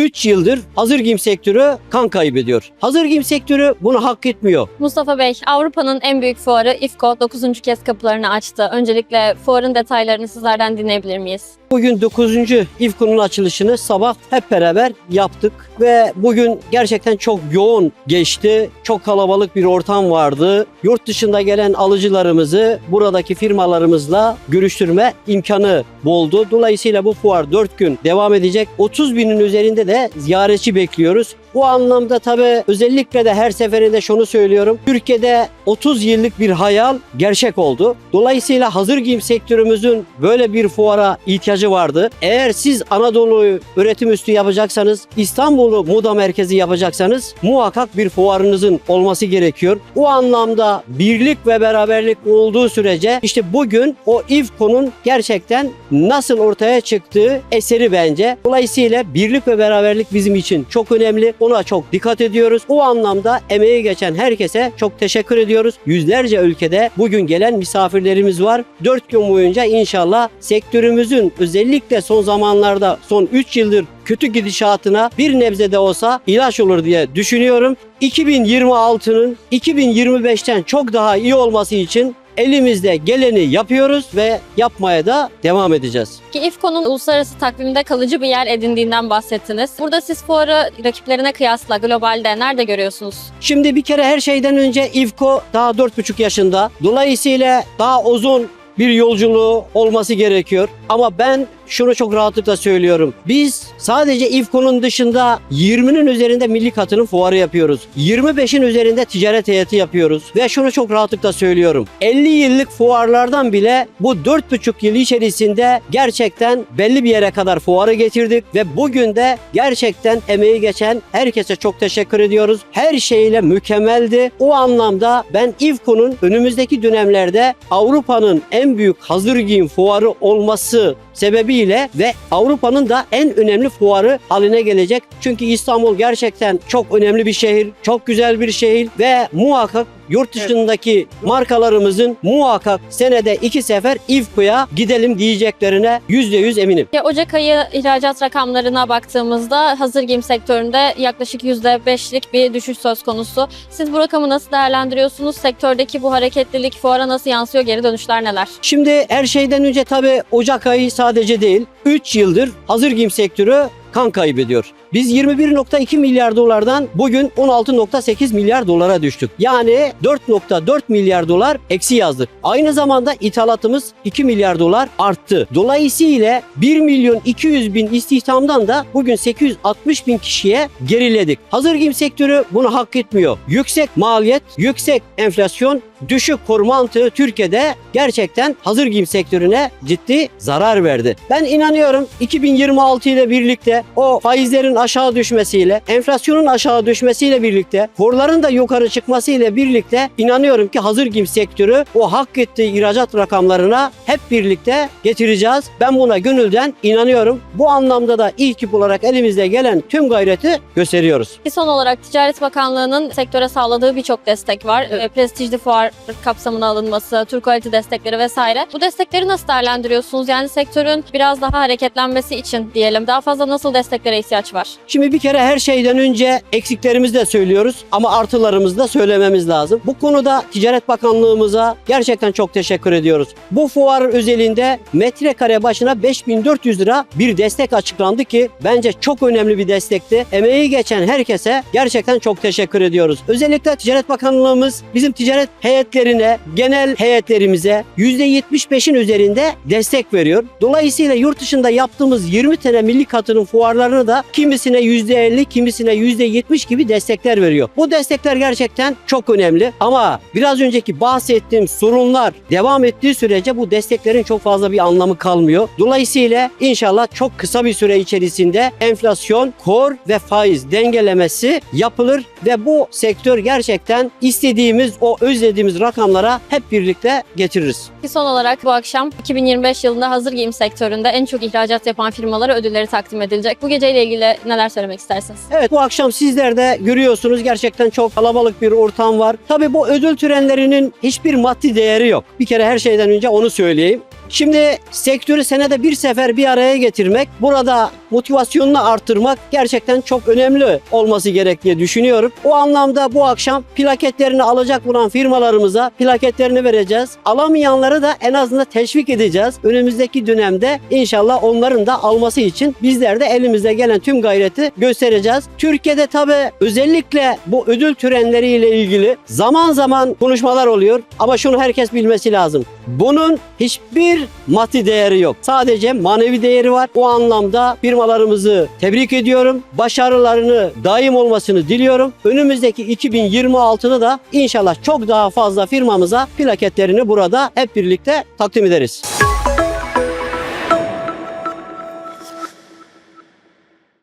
3 yıldır hazır giyim sektörü kan kaybediyor. Hazır giyim sektörü bunu hak etmiyor. Mustafa Bey, Avrupa'nın en büyük fuarı IFCO 9. kez kapılarını açtı. Öncelikle fuarın detaylarını sizlerden dinleyebilir miyiz? Bugün 9. İFKO'nun açılışını sabah hep beraber yaptık ve bugün gerçekten çok yoğun geçti. Çok kalabalık bir ortam vardı. Yurt dışında gelen alıcılarımızı buradaki firmalarımızla görüştürme imkanı buldu. Dolayısıyla bu fuar 4 gün devam edecek. 30 binin üzerinde de ziyaretçi bekliyoruz. Bu anlamda tabii özellikle de her seferinde şunu söylüyorum. Türkiye'de 30 yıllık bir hayal gerçek oldu. Dolayısıyla hazır giyim sektörümüzün böyle bir fuara ihtiyacı vardı. Eğer siz Anadolu'yu üretim üstü yapacaksanız, İstanbul'u moda merkezi yapacaksanız muhakkak bir fuarınızın olması gerekiyor. O anlamda birlik ve beraberlik olduğu sürece işte bugün o İFKO'nun gerçekten nasıl ortaya çıktığı eseri bence. Dolayısıyla birlik ve beraberlik bizim için çok önemli. Ona çok dikkat ediyoruz. O anlamda emeği geçen herkese çok teşekkür ediyoruz. Yüzlerce ülkede bugün gelen misafirlerimiz var. 4 gün boyunca inşallah sektörümüzün özellikle son zamanlarda son 3 yıldır kötü gidişatına bir nebze de olsa ilaç olur diye düşünüyorum. 2026'nın 2025'ten çok daha iyi olması için elimizde geleni yapıyoruz ve yapmaya da devam edeceğiz. Ki IFCO'nun uluslararası takvimde kalıcı bir yer edindiğinden bahsettiniz. Burada siz fuarı rakiplerine kıyasla globalde nerede görüyorsunuz? Şimdi bir kere her şeyden önce İFKO daha 4,5 yaşında. Dolayısıyla daha uzun bir yolculuğu olması gerekiyor. Ama ben şunu çok rahatlıkla söylüyorum. Biz sadece İFKO'nun dışında 20'nin üzerinde milli katılım fuarı yapıyoruz. 25'in üzerinde ticaret heyeti yapıyoruz. Ve şunu çok rahatlıkla söylüyorum. 50 yıllık fuarlardan bile bu 4,5 yıl içerisinde gerçekten belli bir yere kadar fuarı getirdik. Ve bugün de gerçekten emeği geçen herkese çok teşekkür ediyoruz. Her şeyle mükemmeldi. O anlamda ben İFKO'nun önümüzdeki dönemlerde Avrupa'nın en büyük hazır giyim fuarı olması sebebiyle ve Avrupa'nın da en önemli fuarı haline gelecek. Çünkü İstanbul gerçekten çok önemli bir şehir, çok güzel bir şehir ve muhakkak yurt dışındaki markalarımızın muhakkak senede iki sefer İFKO'ya gidelim diyeceklerine yüzde yüz eminim. Ya Ocak ayı ihracat rakamlarına baktığımızda hazır giyim sektöründe yaklaşık %5'lik bir düşüş söz konusu. Siz bu rakamı nasıl değerlendiriyorsunuz? Sektördeki bu hareketlilik fuara nasıl yansıyor? Geri dönüşler neler? Şimdi her şeyden önce tabii Ocak ayı sadece değil 3 yıldır hazır giyim sektörü kan kaybediyor. Biz 21.2 milyar dolardan bugün 16.8 milyar dolara düştük. Yani 4.4 milyar dolar eksi yazdık. Aynı zamanda ithalatımız 2 milyar dolar arttı. Dolayısıyla 1 milyon 200 bin istihdamdan da bugün 860 bin kişiye geriledik. Hazır giyim sektörü bunu hak etmiyor. Yüksek maliyet, yüksek enflasyon, düşük kur mantığı Türkiye'de gerçekten hazır giyim sektörüne ciddi zarar verdi. Ben inanıyorum 2026 ile birlikte o faizlerin aşağı düşmesiyle, enflasyonun aşağı düşmesiyle birlikte, kurların da yukarı çıkmasıyla birlikte inanıyorum ki hazır giyim sektörü o hak ettiği ihracat rakamlarına hep birlikte getireceğiz. Ben buna gönülden inanıyorum. Bu anlamda da ilk olarak elimizde gelen tüm gayreti gösteriyoruz. Son olarak Ticaret Bakanlığı'nın sektöre sağladığı birçok destek var. Evet. Ee, Prestijli fuar kapsamına alınması, Türk kalite destekleri vesaire. Bu destekleri nasıl değerlendiriyorsunuz? Yani sektörün biraz daha hareketlenmesi için diyelim daha fazla nasıl desteklere ihtiyaç var? Şimdi bir kere her şeyden önce eksiklerimizi de söylüyoruz ama artılarımızı da söylememiz lazım. Bu konuda Ticaret Bakanlığımıza gerçekten çok teşekkür ediyoruz. Bu fuar özelinde metrekare başına 5400 lira bir destek açıklandı ki bence çok önemli bir destekti. Emeği geçen herkese gerçekten çok teşekkür ediyoruz. Özellikle Ticaret Bakanlığımız bizim ticaret heyetlerine, genel heyetlerimize %75'in üzerinde destek veriyor. Dolayısıyla yurt dışında yaptığımız 20 tane milli katılım fuarlarını da kimisine %50, kimisine %70 gibi destekler veriyor. Bu destekler gerçekten çok önemli ama biraz önceki bahsettiğim sorunlar devam ettiği sürece bu desteklerin çok fazla bir anlamı kalmıyor. Dolayısıyla inşallah çok kısa bir süre içerisinde enflasyon, kur ve faiz dengelemesi yapılır ve bu sektör gerçekten istediğimiz o özlediğimiz rakamlara hep birlikte getiririz. Son olarak bu akşam 2025 yılında hazır giyim sektöründe en çok ihracat yapan firmalara ödülleri takdim edilecek. Bu geceyle ilgili neler söylemek istersiniz? Evet bu akşam sizler de görüyorsunuz gerçekten çok kalabalık bir ortam var. Tabii bu ödül törenlerinin hiçbir maddi değeri yok. Bir kere her şeyden önce onu söyleyeyim. Şimdi sektörü senede bir sefer bir araya getirmek, burada motivasyonunu arttırmak gerçekten çok önemli olması gerek düşünüyorum. O anlamda bu akşam plaketlerini alacak olan firmalarımıza plaketlerini vereceğiz. Alamayanları da en azından teşvik edeceğiz. Önümüzdeki dönemde inşallah onların da alması için bizler de elimizde gelen tüm gayreti göstereceğiz. Türkiye'de tabi özellikle bu ödül törenleriyle ilgili zaman zaman konuşmalar oluyor ama şunu herkes bilmesi lazım. Bunun hiçbir maddi değeri yok. Sadece manevi değeri var. O anlamda firmalarımızı tebrik ediyorum. Başarılarını daim olmasını diliyorum. Önümüzdeki 2026'da da inşallah çok daha fazla firmamıza plaketlerini burada hep birlikte takdim ederiz.